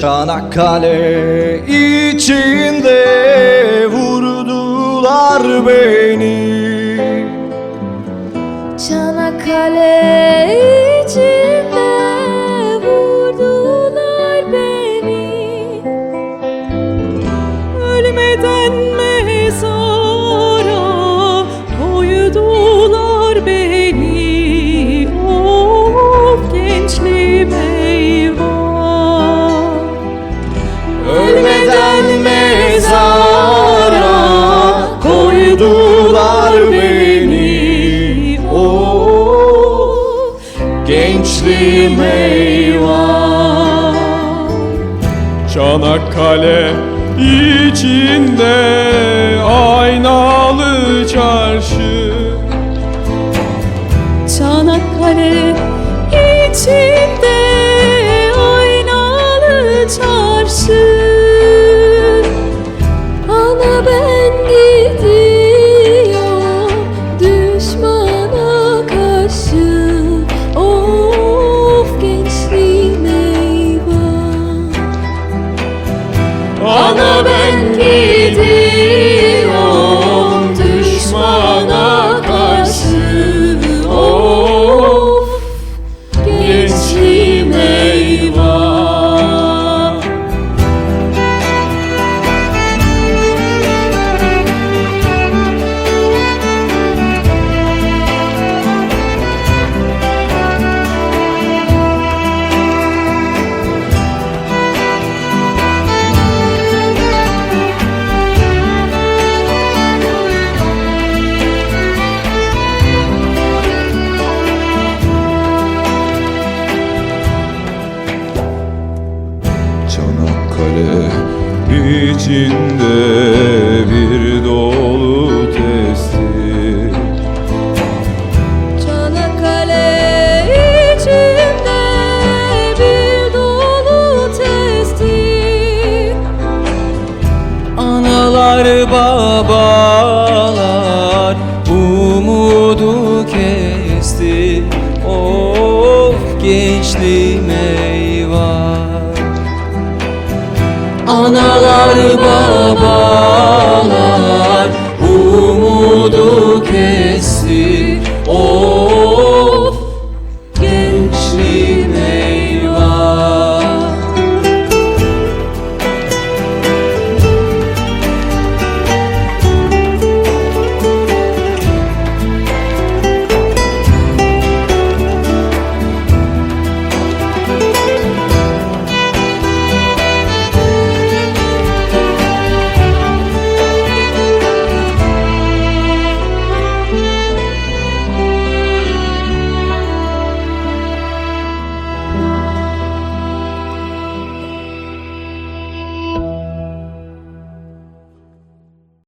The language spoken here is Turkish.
Çanakkale içinde beni. Çanakkale eyvah Çanakkale içinde aynalı çarşı. Çanakkale içinde aynalı çarşı ben gidiyorum içinde bir dolu testi Çanakkale içinde bir dolu testi Analar babalar umudu kesti. Of gençliğim eyvah. Analar babalar umudu kesti Of gençlik.